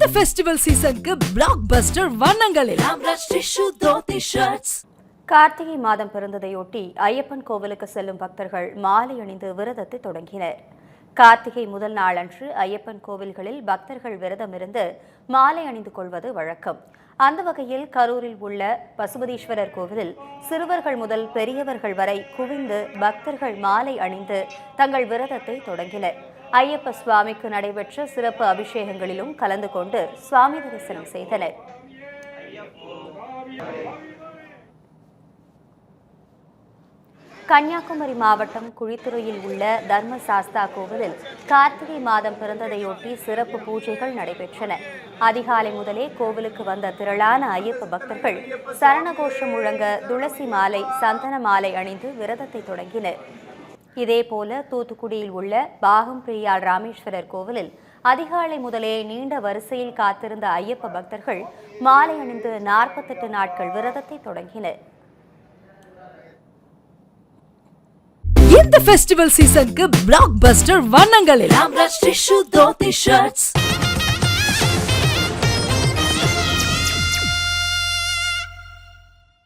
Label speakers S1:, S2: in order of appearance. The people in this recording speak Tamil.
S1: இந்த ஃபெஸ்டிவல் சீசனுக்கு பிளாக் பஸ்டர் வண்ணங்களில்
S2: கார்த்திகை மாதம் பிறந்ததையொட்டி ஐயப்பன் கோவிலுக்கு செல்லும் பக்தர்கள் மாலை அணிந்து விரதத்தை தொடங்கினர். கார்த்திகை முதல் நாளன்று ஐயப்பன் கோவில்களில் பக்தர்கள் விரதமிருந்து மாலை அணிந்து கொள்வது வழக்கம். அந்த வகையில் கரூரில் உள்ள பசுபதீஸ்வரர் கோவிலில் சிறுவர்கள் முதல் பெரியவர்கள் வரை குவிந்து பக்தர்கள் மாலை அணிந்து தங்கள் விரதத்தை தொடங்கினர். ஐயப்ப சுவாமிக்கு நடைபெற்ற சிறப்பு அபிஷேகங்களிலும் கலந்து கொண்டு சுவாமி தரிசனம் செய்தனர். கன்னியாகுமரி மாவட்டம் குழித்துறையில் உள்ள தர்ம சாஸ்தா கோவிலில் கார்த்திகை மாதம் பிறந்ததையொட்டி சிறப்பு பூஜைகள் நடைபெற்றன. அதிகாலை முதலே கோவிலுக்கு வந்த திரளான ஐயப்ப பக்தர்கள் சரணகோஷம் முழங்க துளசி மாலை சந்தன மாலை அணிந்து விரதத்தை தொடங்கினர். இதேபோல தூத்துக்குடியில் உள்ள பாகம் பிரியாள் ராமேஸ்வரர் கோவிலில் அதிகாலை முதலே நீண்ட வரிசையில் காத்திருந்த ஐயப்ப பக்தர்கள் மாலை அணிந்து நாற்பத்தெட்டு நாட்கள் விரதத்தை தொடங்கினர்.
S1: இந்த ஃபெஸ்டிவல் சீசனுக்கு பிளாக் பஸ்டர் வண்ணங்களில்.